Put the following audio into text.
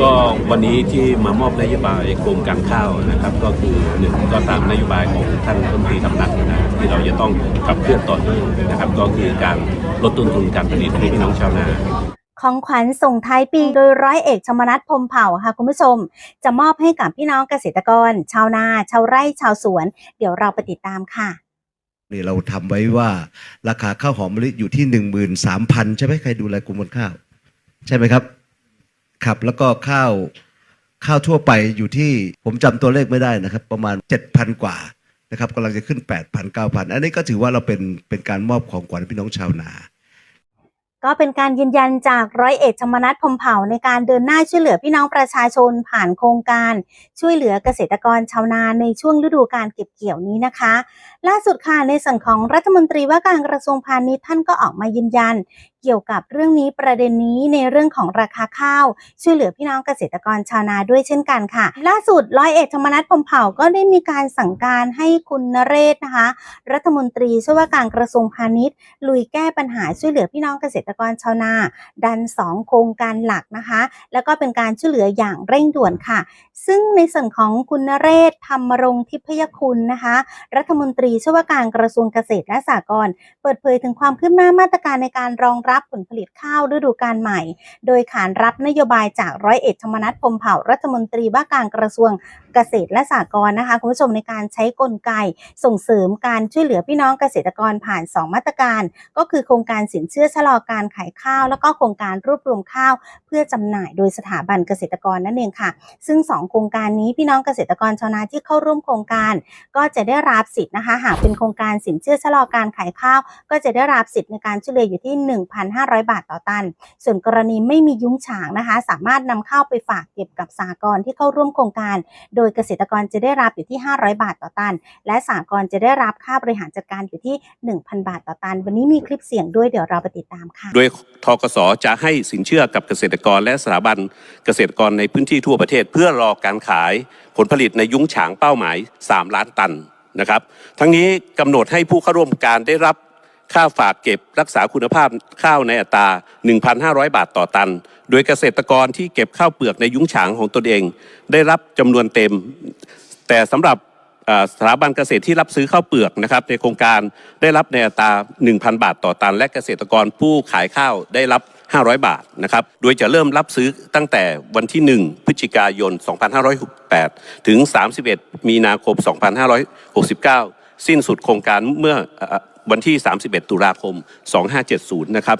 ก็วันนี้ที่มามอบนโยบายโครงการข้าวนะครับ ก็คือหนึ่งก็ตามนโยบายของท่านรัฐมนตรีทำนักนะที่เราจะต้องขับเคลื่อนต่อเนื่องนะครับ ก็คือการลดต้นทุนการผลิตให้พี่น้องชาวนาของขวัญส่งท้ายปีโดยร้อยเอกชมนัทพรหมเผ่าค่ะคุณผู้ชม จะมอบให้กับพี่น้องเกษตรกร ชาวนาชาวไร่ชาวสวน เดี๋ยวเราไปติดตามค่ะนี่เราทำไว้ว่าราคาข้าวหอมมะลิอยู่ที่หนึ่งหมื่นสามพันใช่ไหมใครดูแลกลุ่มบนข้าว ใช่ไหมครับ ครับ แล้วก็ข้าวข้าวทั่วไปอยู่ที่ผมจำตัวเลขไม่ได้นะครับ ประมาณเจ็ดพันกว่านะครับกำลังจะขึ้นแปดพันเก้าพันอันนี้ก็ถือว่าเราเป็นเป็นการมอบของขวัญพี่น้องชาวนา ก็เป็นการยืนยันจากร้อยเอกชมนัทพมเผ่าในการเดินหน้าช่วยเหลือพี่น้องประชาชนผ่านโครงการช่วยเหลือเกษตรกรชาวนาในช่วงฤดูการเก็บเกี่ยวนี้นะคะ ล่าสุดค่ะในส่วนของรัฐมนตรีว่าการกระทรวงพาณิชย์ท่านก็ออกมายืนยัน เกี่ยวกับเรื่องนี้ประเด็นนี้ในเรื่องของราคาข้าว ช่วยเหลือพี่น้องเกษตรกรชาวนาด้วยเช่นกันค่ะ ล่าสุดร้อยเอกธรรมนัฐพมเผ่าก็ได้มีการสั่งการให้คุณนเรศนะคะ รัฐมนตรีช่วยว่าการกระทรวงพาณิชย์ ลุยแก้ปัญหาช่วยเหลือพี่น้องเกษตรกรชาวนา ดัน 2 โครงการหลักนะคะ แล้วก็เป็นการช่วยเหลืออย่างเร่งด่วนค่ะ ซึ่งในส่วนของคุณนเรศธรรมรงค์ทิพยคุณนะคะ รัฐมนตรีช่วยว่าการกระทรวงเกษตรและสหกรณ์เปิดเผยถึงความคืบหน้ามาตรการในการรองรับผลผลิตข้าวฤดูกาลใหม่ โดยขานรับนโยบายจากร้อยเอกธรรมนัฐพมเผ่ารัฐมนตรีว่าการกระทรวงเกษตรและสหกรณ์นะคะคุณผู้ชมในการใช้กลไกส่งเสริมการช่วยเหลือพี่น้องเกษตรกรผ่าน 2 มาตรการ ก็คือโครงการสินเชื่อชะลอการขายข้าว แล้วก็โครงการรวบรวมข้าว เพื่อจำหน่ายโดยสถาบันเกษตรกรนั่นเองค่ะ ซึ่ง 2 โครงการนี้พี่น้องเกษตรกรชาวนาที่เข้าร่วมโครงการ ก็จะได้รับสิทธิ์นะคะ หากเป็นโครงการสินเชื่อชะลอการขายข้าว ก็จะได้รับสิทธิ์ในการช่วยเหลืออยู่ที่ 1,500 บาทต่อตัน ส่วนกรณีไม่มียุ้งฉางนะคะ สามารถนำข้าวไปฝากเก็บกับสหกรที่เข้าร่วมโครงการ โดยเกษตรกรจะได้รับอยู่ที่ 500 บาทต่อตัน และสหกรจะได้รับค่าบริหารจัดการอยู่ที่ 1,000 บาทต่อตัน วันนี้มีคลิปเสียงด้วยเดี๋ยวเราไปติดตามค่ะโดยทกสจะให้สินเชื่อกับเกษตรกรและสถาบันเกษตรกรในพื้นที่ทั่วประเทศ เพื่อรอการขายผลผลิตในยุ้งฉางเป้าหมาย 3 ล้านตันนะครับ ทั้งนี้กำหนดให้ผู้เข้าร่วมการได้รับค่าฝากเก็บรักษาคุณภาพข้าวในอัตรา 1,500 บาทต่อตัน โดยเกษตรกรที่เก็บข้าวเปลือกในยุ้งฉางของตนเอง ได้รับจำนวนเต็ม แต่สำหรับ สถาบันเกษตรที่รับซื้อข้าวเปลือกนะครับในโครงการได้รับในอัตรา 1,000 บาทต่อตัน และเกษตรกรผู้ขายข้าวได้รับ 500 บาทนะครับโดยจะเริ่มรับซื้อตั้งแต่วันที่ 1 พฤศจิกายน 2568 ถึง 31 มีนาคม 2569 สิ้นสุดโครงการเมื่ออวันที่ 31 ตุลาคม 2570 นะครับ